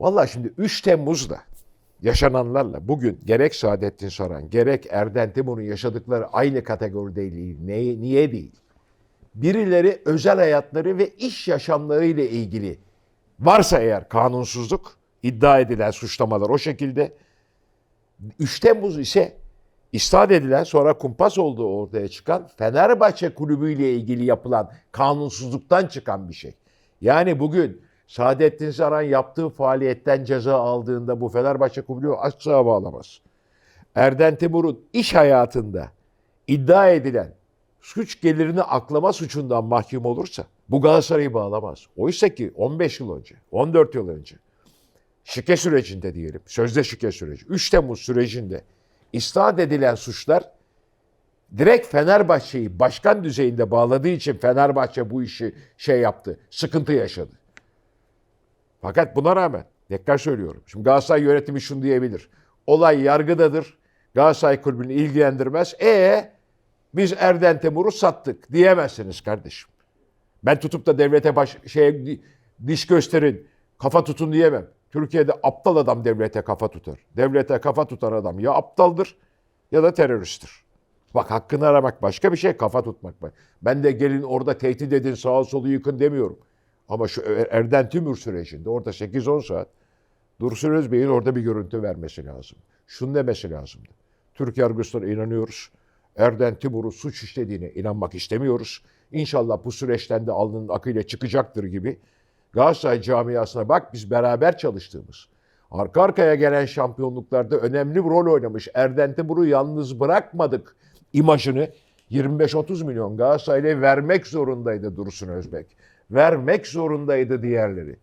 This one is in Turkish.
Vallahi şimdi 3 Temmuz'da yaşananlarla bugün gerek Saadettin Saran gerek Erden Timur'un yaşadıkları aynı kategoride değil. Neye, niye değil? Birileri özel hayatları ve iş yaşamları ile ilgili varsa eğer kanunsuzluk iddia edilen suçlamalar o şekilde 3 Temmuz ise istat edilen sonra kumpas olduğu ortaya çıkan Fenerbahçe kulübü ile ilgili yapılan kanunsuzluktan çıkan bir şey. Yani bugün Saadettin Saran yaptığı faaliyetten ceza aldığında bu Fenerbahçe kulübü asla bağlamaz. Erden Timur'un iş hayatında iddia edilen suç gelirini aklama suçundan mahkum olursa bu Galatasaray'ı bağlamaz. Oysa ki 15 yıl önce, 14 yıl önce şike sürecinde diyelim, sözde şike süreci, 3 Temmuz sürecinde istat edilen suçlar direkt Fenerbahçe'yi başkan düzeyinde bağladığı için Fenerbahçe bu işi şey yaptı, sıkıntı yaşadı. Fakat buna rağmen tekrar söylüyorum. Şimdi Galatasaray yönetimi şunu diyebilir. Olay yargıdadır. Galatasaray kulübünü ilgilendirmez. E biz Erden Temur'u sattık diyemezsiniz kardeşim. Ben tutup da devlete baş, şeye di- diş gösterin, kafa tutun diyemem. Türkiye'de aptal adam devlete kafa tutar. Devlete kafa tutan adam ya aptaldır ya da teröristtir. Bak hakkını aramak başka bir şey, kafa tutmak. Ben de gelin orada tehdit edin, sağa solu yıkın demiyorum. Ama şu Er- Erden Timur sürecinde orada 8-10 saat Dursun Özbey'in orada bir görüntü vermesi lazım. Şunu demesi lazımdı. Türk yargısına inanıyoruz. Erden Timur'un suç işlediğine inanmak istemiyoruz. İnşallah bu süreçten de alnının akıyla çıkacaktır gibi. Galatasaray camiasına bak biz beraber çalıştığımız, arka arkaya gelen şampiyonluklarda önemli bir rol oynamış Erden Timur'u yalnız bırakmadık imajını 25-30 milyon Galatasaray'a vermek zorundaydı Dursun Özbek. Vermek zorundaydı diğerleri.